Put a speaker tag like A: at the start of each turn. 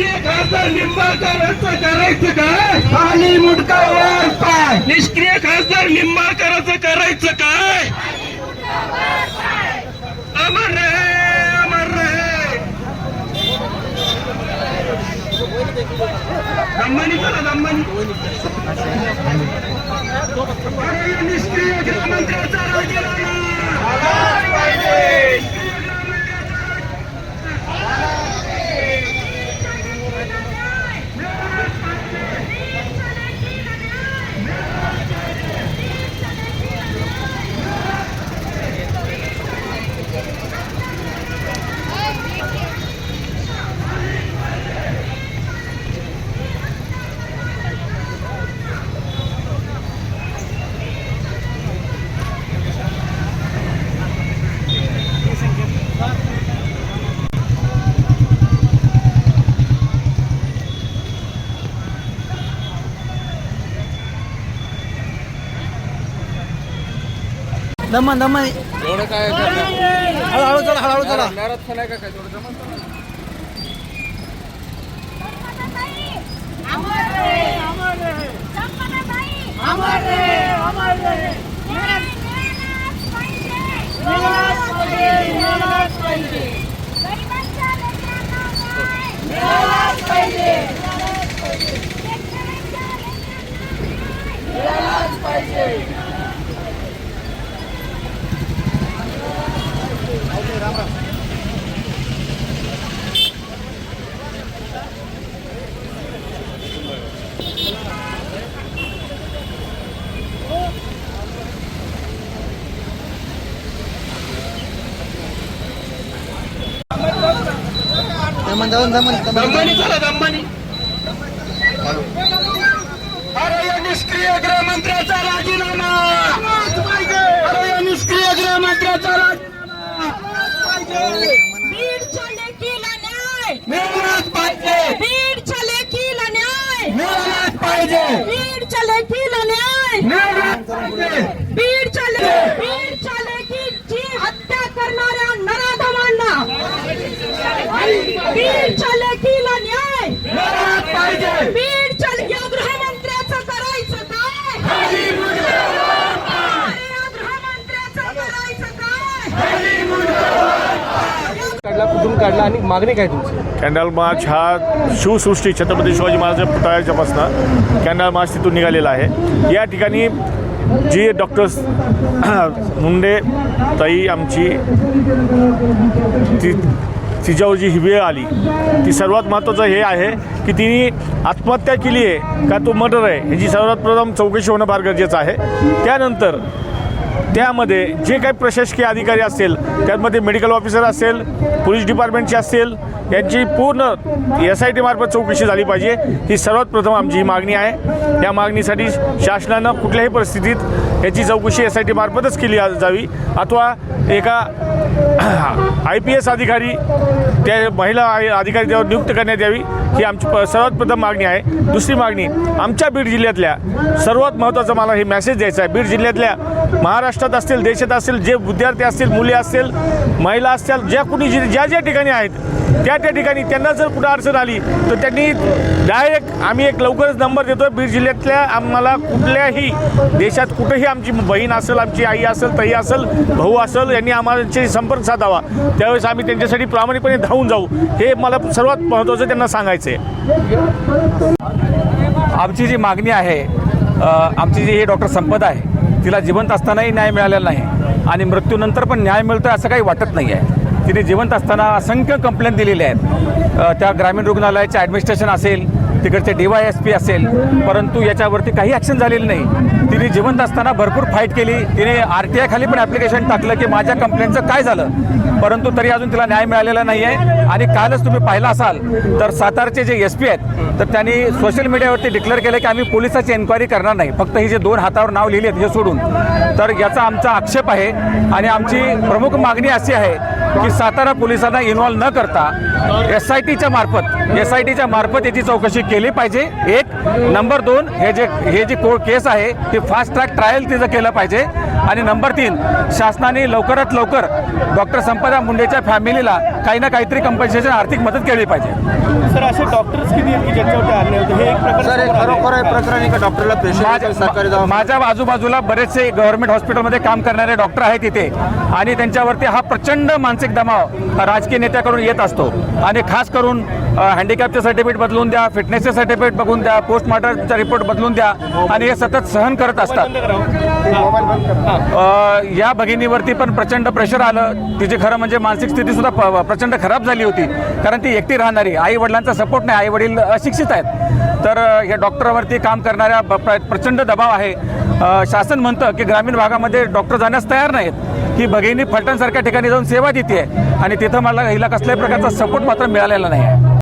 A: निष्क्रिय खासदार निंबाळकरांचं करायचं काय
B: खाली मुटका वर पाय.
A: निष्क्रिय खासदार निंबाळकरांचं करायचं काय अमर रहे अमर रहे दम्मानी चला अरे निष्क्रिय गृहमंत्र्याचा
B: दमन दमन
C: एवढं काय
B: हळूहळू चला हळूहळू चला
C: मॅरेथॉन आहे का काय थोडं जमा
D: अमर रहे अमर रहे संपदा ताई अमर रहे अमर रहे मिळालाच पाहिजे मिळालाच पाहिजे मिळालाच पाहिजे गरिबांच्या लेकरांना न्याय मिळालाच पाहिजे मिळालाच पाहिजे
A: दम्मानी चला दम्मानी अरे या निष्क्रिय गृहमंत्र्याचा राजीनामा अरे या निष्क्रिय गृहमंत्र्याचा राजीनामा
D: बीडच्या लेकीला न्याय
A: मिळालाच पाहिजे
D: बीडच्या लेकीला न्याय
A: मिळालाच पाहिजे
D: बीडच्या लेकीला न्याय
A: मिळालाच पाहिजे
D: बीडच्या ले- बीडच्या लेकीची हत्या करणाऱ्या नराधमांना बीडच्या लेकीला न्याय
A: मिळालाच पाहिजे
D: बीडच्या ले- या गृहमंत्र्याचं करायचं काय या गृहमंत्र्याचं करायचं काय
C: काढला कुठून काढला आणि मागणी काय तुमची?
E: कॅन्डल मार्च हा शिवसृष्टी छत्रपती शिवाजी महाराजांच्या पुतळ्याच्यापासून कॅन्डल मार्च तिथून निघालेला आहे. या ठिकाणी जी डॉक्टर्स मुंडे ताई आमची ती तिच्यावर जी वेळ आली. ती सर्वात महत्त्वाचं हे आहे की तिने आत्महत्या केली आहे का तो मर्डर आहे ह्याची सर्वात प्रथम चौकशी होणं फार गरजेचं आहे. त्यानंतर त्यामध्ये जे काही प्रशासकीय अधिकारी असतील त्यामध्ये मेडिकल ऑफिसर असेल पोलीस डिपार्टमेंटचे असतील यांची पूर्ण एस आय टीमार्फत चौकशी झाली पाहिजे. ही सर्वात प्रथम आमची ही मागणी आहे. या मागणीसाठी शासनानं कुठल्याही परिस्थितीत याची चौकशी एस आय टीमार्फतच केली जावी. अथवा एका आय पी एस अधिकारी त्या महिला आय- अधिकारी त्यावर नियुक्त करण्यात यावी. ही आमची प सर्वात प्रथम मागणी आहे. दुसरी मागणी आमच्या बीड जिल्ह्यातल्या सर्वात महत्त्वाचं मला हे मेसेज द्यायचा आहे. बीड जिल्ह्यातल्या महाराष्ट्रात असतील देशात असतील जे विद्यार्थी असतील मुली असतील महिला असतील ज्या कुणी जी ज्या ज्या ठिकाणी आहेत त्या त्या ठिकाणी त्यांना जर कुठं अडचण आली तर त्यांनी डायरेक्ट आम्ही एक लवकरच नंबर देतो बीड जिल्ह्यातल्या आम्हाला कुठल्याही देशात कुठेही आमची बहीण असेल आमची आई असेल ताई असेल भाऊ असेल यांनी आम्हाला संपर्क साधावा. त्यावेळेस आम्ही त्यांच्यासाठी प्रामाणिकपणे धावून जाऊ. हे मला सर्वात महत्त्वाचं त्यांना सांगायचं करायचे.
F: आमची जी मागणी आहे आमची जी ही डॉक्टर संपदा आहे तिला जिवंत असतानाही न्याय मिळालेला नाही आणि मृत्यूनंतर पण न्याय मिळतो असं काही वाटत नाही आहे तिने जिवंत असताना असंख्य कंप्लेंट दिलेल्या आहेत. त्या ग्रामीण रुग्णालयाचे ॲडमिनिस्ट्रेशन असेल तिकडचे डी वाय एस पी असेल परंतु याच्यावरती काही ॲक्शन झालेली नाही. तिने जिवंत असताना भरपूर फाईट केली. तिने आर टी आयखाली पण ॲप्लिकेशन टाकलं की माझ्या कंप्लेंटचं काय झालं? परंतु तरी अजून तिला न्याय मिळालेला नाही आहे आणि कालच तुम्ही पाहिला असाल तर सातारचे जे एस पी आहेत तर त्यांनी सोशल मीडियावरती डिक्लेअर केलं की आम्ही पोलिसाची एन्क्वायरी करणार नाही. फक्त ही जे दोन हातावर नाव लिहिली आहेत हे सोडून. तर याचा आमचा आक्षेप आहे आणि आमची प्रमुख मागणी अशी आहे की सातारा पोलिसांना इन्व्हॉल्व न करता एस आय टीच्या मार्फत एस आय टीच्या मार्फत याची चौकशी केली पाहिजे. एक नंबर दोन हे जे हे जी को केस आहे ते फास्ट ट्रॅक ट्रायल तिचं केलं पाहिजे. आणि नंबर तीन शासनाने लवकरात लवकर डॉक्टर संपदा मुंडेच्या फॅमिलीला काही ना काहीतरी कंपन्सेशन आर्थिक मदत केली पाहिजे.
C: सर असे डॉक्टर्स किती आहेत की ज्यांच्यावरती अन्याय होतो? हे एक प्रकार
B: सर हे. खरोखर आहे प्रकरण आहे का डॉक्टरला पेशंट सरकारी
F: माझ्या
B: दवाखान्यात.
F: माझ्या आजूबाजूला बरेचसे गव्हर्नमेंट हॉस्पिटलमध्ये काम करणारे डॉक्टर आहेत तिथे आणि त्यांच्यावरती हा प्रचंड मानसिक दबाव राजकीय नेत्याकडून येत असतो. आणि खास करून हँडिकॅपचे सर्टिफिकेट बदलून द्या फिटनेसचे सर्टिफिकेट बघून द्या पोस्टमॉर्टमचा रिपोर्ट बदलून द्या आणि हे सतत सहन करत असतात.
C: हो.
F: या भगिनीवरती पण प्रचंड प्रेशर आलं. तिची खरं म्हणजे मानसिक स्थिती सुद्धा प्रचंड खराब झाली होती. कारण ती एकटी राहणारी आई वडिलांचा सपोर्ट नाही आई वडील अशिक्षित आहेत. तर या डॉक्टरवरती काम करणाऱ्या ब- प्र- प्रचंड दबाव आहे. शासन म्हणतं की ग्रामीण भागामध्ये डॉक्टर जाण्यास तयार नाहीत. ही भगिनी फलटणसारख्या ठिकाणी जाऊन सेवा देते आणि तिथं मला हिला कसल्याही प्रकारचा सपोर्ट मात्र मिळालेला नाही आहे.